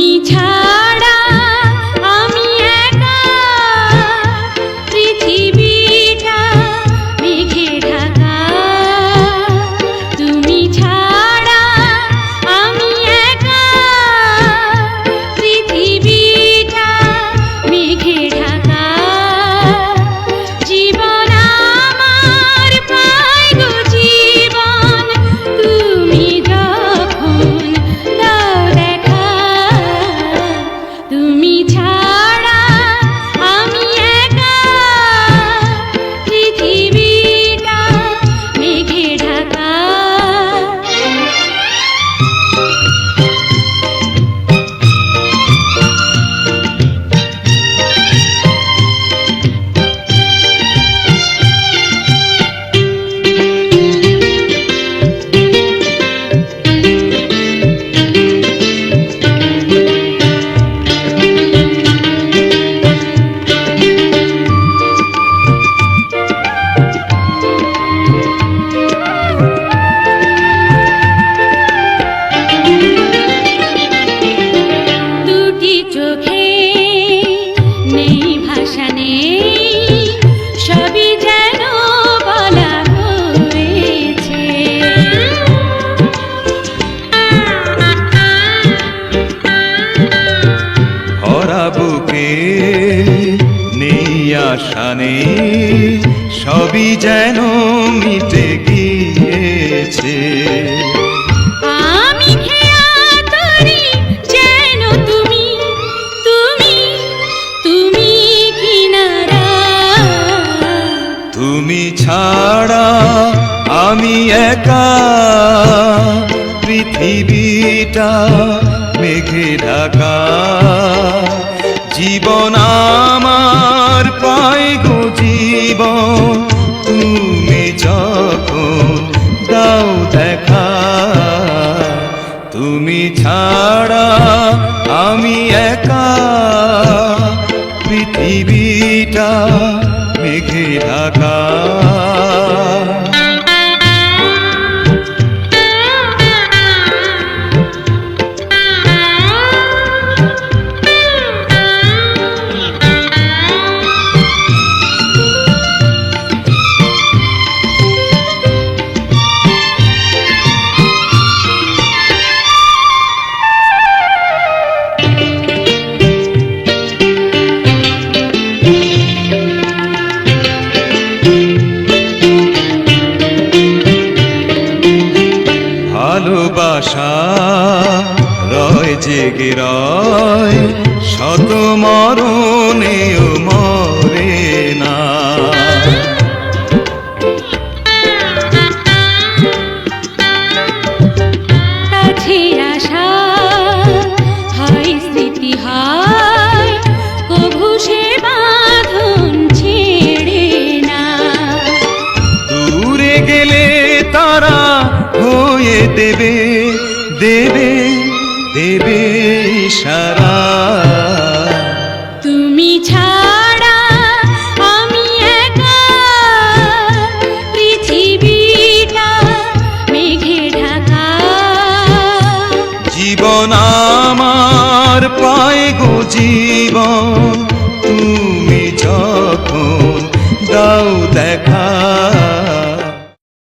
তুমি ছাড়া আমি আশা সবই যেন মিটে গিয়েছে। তুমি ছাড়া আমি একা পৃথিবীটা মেঘে ঢাকা। জীবন আমার পাই গো জীবন। তুমি যখন দাও দেখা, তুমি ছাড়া আমি একা। পৃথিবীটা মেঘে ঢাকা। ভালোবাসা রয় জেগে রয় শত মরণেও হয়ে দেবে দেবে দেবে সারা। তুমি ছাড়া আমি একা পৃথিবীটা মেঘে ঢাকা। জীবন আমার পায় গো জীবন তুমি যখন দাও দেখা।